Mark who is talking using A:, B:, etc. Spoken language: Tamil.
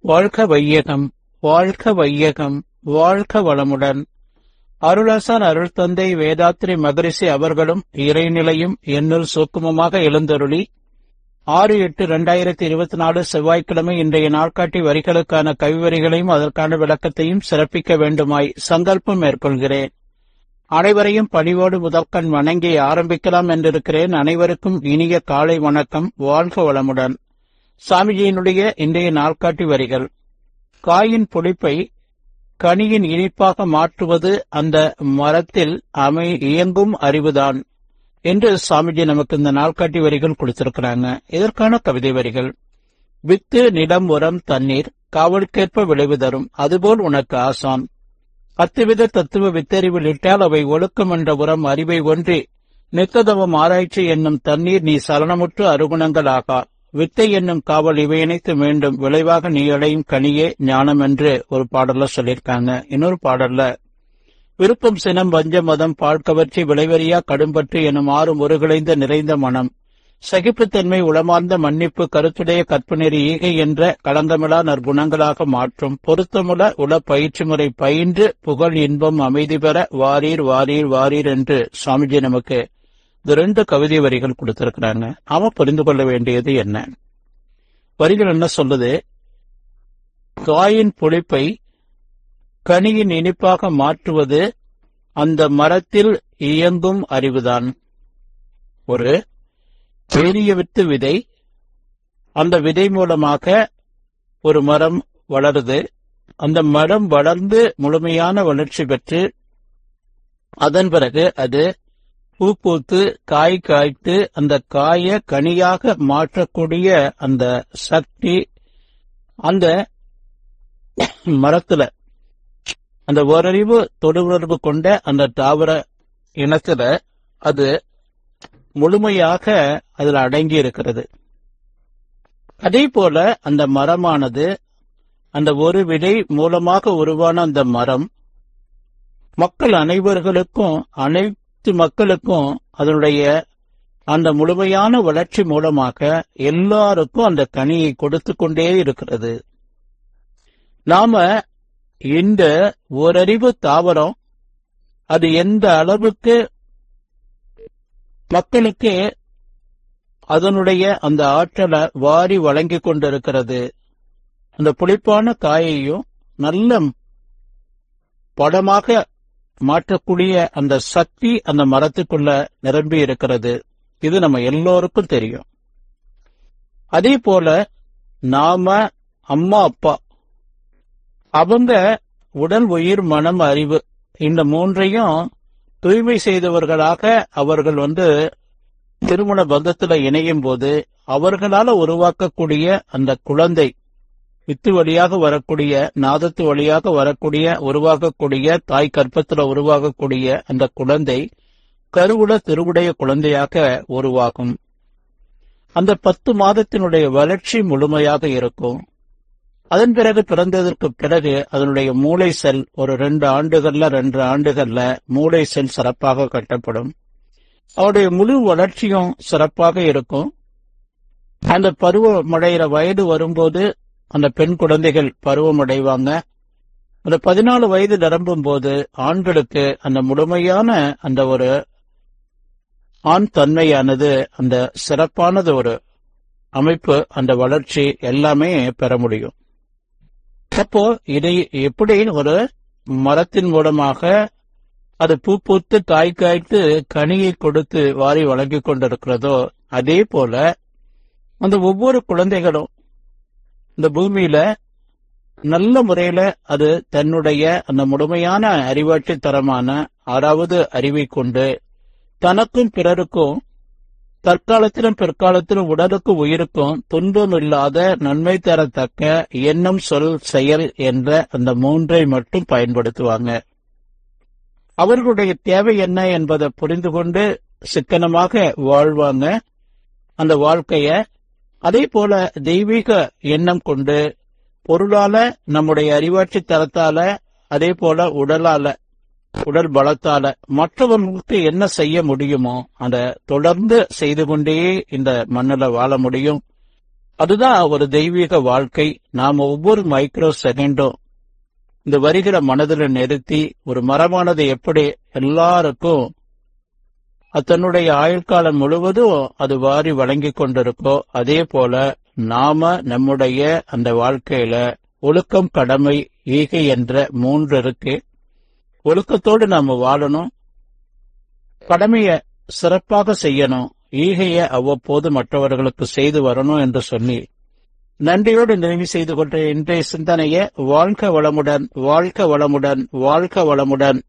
A: வாழ்க வையகம் வாழ்க வையகம் வாழ்க வளமுடன். அருளாசான் அருள் தந்தை வேதாத்ரி மகரிஷி அவர்களும் இறைநிலையும் என்னுள் சூக்குமமாக எழுந்தருளி ஆறு எட்டு இரண்டாயிரத்தி இருபத்தி நாலு செவ்வாய்க்கிழமை இன்றைய நாட்காட்டி வரிகளுக்கான கவிவரிகளையும் அதற்கான விளக்கத்தையும் சிறப்பிக்க வேண்டுமாய் சங்கல்பம் மேற்கொள்கிறேன். அனைவரையும் பணிவோடு முதற்கண் வணங்கி ஆரம்பிக்கலாம் என்றிருக்கிறேன். அனைவருக்கும் இனிய காலை வணக்கம். வாழ்க வளமுடன். சாமிஜியினுடைய இன்றைய நாள்காட்டி வரிகள். காயின் புளிப்பை கனியின் இனிப்பாக மாற்றுவது அந்த மரத்தில் அமை இயங்கும் அறிவுதான் என்று சாமிஜி நமக்கு இந்த நாள்காட்டி வரிகள் கொடுத்திருக்கிறாங்க. இதற்கான கவிதை வரிகள். வித்து நிலம் உரம் தண்ணீர் காவலுக்கேற்ப விளைவு தரும் அதுபோல் உனக்கு ஆசான். அத்துவித தத்துவ வித்தறிவில் இட்டால் அவை ஒழுக்கம் என்ற உரம் அறிவை ஒன்றி நித்ததவம் ஆராய்ச்சி என்னும் தண்ணீர் நீ சலனமுற்று அருகுணங்கள் ஆகா வித்தை என்னும் காவல் இவை இணைத்து மீண்டும் விளைவாக நீ அடையும் கனியே ஞானம் என்று ஒரு பாடல்ல சொல்லியிருக்காங்க. இன்னொரு பாடல்ல விருப்பம் சினம் வஞ்ச மதம் பாழ்கவர்ச்சி விளைவறியா கடும்பற்று எனும் ஆறும் முருகிழைந்த நிறைந்த மனம். சகிப்புத்தன்மை உளமார்ந்த மன்னிப்பு கருத்துடைய கற்பநெறி ஈகை என்ற களங்கமிழா நற்குணங்களாக மாற்றும். பொருத்தமுல உள பயிற்சி முறை பயின்று புகழ் இன்பம் அமைதி பெற வாரீர் வாரீர் வாரீர் என்று சுவாமிஜி நமக்கு இந்த ரெண்டு கவிதை வரிகள் கொடுத்திருக்கிறாங்க. நாம புரிந்து கொள்ள வேண்டியது என்ன? வரிகள் என்ன சொல்லுது? காயின் புளிப்பை கனியின் இனிப்பாக மாற்றுவது அந்த மரத்தில் இயங்கும் அறிவுதான். ஒரு பெரிய வித்து விதை அந்த விதை மூலமாக ஒரு மரம் வளருது. அந்த மரம் வளர்ந்து முழுமையான வளர்ச்சி பெற்று அதன் பிறகு அது பூ பூத்து காய் காய்த்து அந்த காய கனியாக மாற்றக்கூடிய அந்த சக்தி அந்த மரத்துல அந்த ஓரறிவு தொடு உணர்வு கொண்ட அந்த தாவர இனத்துல அது முழுமையாக அதில் அடங்கி இருக்கிறது. அதே போல அந்த மரமானது அந்த ஒரு விதை மூலமாக உருவான அந்த மரம் மக்கள் அனைவர்களுக்கும் அனைத்து மக்களுக்கும் அதனுடைய அந்த முழுமையான வளர்ச்சி மூலமாக எல்லாருக்கும் அந்த கனியை கொடுத்து கொண்டே இருக்கிறது. நாம இந்த ஓரறிவு தாவரம் அது எந்த அளவுக்கு மக்களுக்கு அதனுடைய அந்த ஆற்றலை வாரி வழங்கி கொண்டிருக்கிறது. அந்த புளிப்பான காயையும் நல்ல படமாக மாற்றக்கூடிய அந்த சக்தி அந்த மரத்துக்குள்ள நிரம்பி இருக்கிறது. இது நம்ம எல்லோருக்கும் தெரியும். அதே போல நாம அம்மா அப்பா அவங்க உடல் உயிர் மனம் அறிவு இந்த மூன்றையும் தூய்மை செய்தவர்களாக அவர்கள் வந்து திருமண பந்தத்துல இணையும் போது அவர்களால உருவாக்கக்கூடிய அந்த குழந்தை வித்து வழியாக வரக்கூடிய நாதத்து வழியாக வரக்கூடிய உருவாகக்கூடிய தாய் கற்பத்துல உருவாகக்கூடிய அந்த குழந்தை கருவுல திருவுடைய குழந்தையாக உருவாகும். அந்த பத்து மாதத்தினுடைய வளர்ச்சி முழுமையாக இருக்கும். அதன் பிறகு பிறந்ததற்கு பிறகு அதனுடைய மூளை செல் ஒரு ரெண்டு ஆண்டுகள்ல ரெண்டு ஆண்டுகள்ல மூளை செல் சிறப்பாக கட்டப்படும். அவருடைய முழு வளர்ச்சியும் சிறப்பாக இருக்கும். அந்த பருவமடைகிற வயது வரும்போது அந்த பெண் குழந்தைகள் பருவம் அடைவாங்க அந்த பதினாலு வயது நிரம்பும் போது ஆண்களுக்கு அந்த முழுமையான அந்த ஒரு ஆண் தன்மையானது அந்த சிறப்பானது ஒரு அமைப்பு அந்த வளர்ச்சி எல்லாமே பெற முடியும். அப்போ இதை எப்படி ஒரு மரத்தின் மூலமாக அது பூ பூத்து காய் காய்த்து கனியை கொடுத்து வாரி வழங்கிக் கொண்டிருக்கிறதோ அதே போல அந்த ஒவ்வொரு குழந்தைகளும் இந்த பூமியில நல்ல முறையில அது தன்னுடைய அந்த முழுமையான அறிவாட்சி தரமான ஆறாவது அறிவை கொண்டு தனக்கும் பிறருக்கும் தற்காலத்திலும் பிற்காலத்திலும் உடலுக்கும் உயிருக்கும் துன்பம் இல்லாத நன்மை தரத்தக்க எண்ணம் சொல் செயல் என்ற அந்த மூன்றை மட்டும் பயன்படுத்துவாங்க. அவர்களுடைய தேவை என்ன என்பதை புரிந்து கொண்டு சிக்கனமாக வாழ்வாங்க. அந்த வாழ்க்கைய அதே போல தெய்வீக எண்ணம் கொண்டு பொருளால நம்முடைய அறிவாட்சி தரத்தால அதே போல உடலால உடல் பலத்தால மற்றவர்களுக்கு என்ன செய்ய முடியுமோ அதை தொடர்ந்து செய்து கொண்டே இந்த மண்ணில் வாழ முடியும். அதுதான் ஒரு தெய்வீக வாழ்க்கை. நாம் ஒவ்வொரு மைக்ரோ செகண்டும் இந்த வருகிற மனதில் நிறுத்தி ஒரு மரமானது எப்படி எல்லாருக்கும் தன்னுடைய ஆயுட்காலம் முழுவதும் அது வாரி வழங்கிக் கொண்டிருக்கோ அதே போல நாம நம்முடைய அந்த வாழ்க்கையில ஒழுக்கம் கடமை ஈகை என்ற மூன்று இருக்கு. ஒழுக்கத்தோடு நாம வாழணும். கடமைய சிறப்பாக செய்யணும். ஈகைய அவ்வப்போது மற்றவர்களுக்கு செய்து வரணும் என்று சொல்லி நன்றியோடு நிறைவு செய்து கொண்ட இன்றைய சிந்தனையை வாழ்க்க வளமுடன் வாழ்க்க வளமுடன் வாழ்க்க வளமுடன்.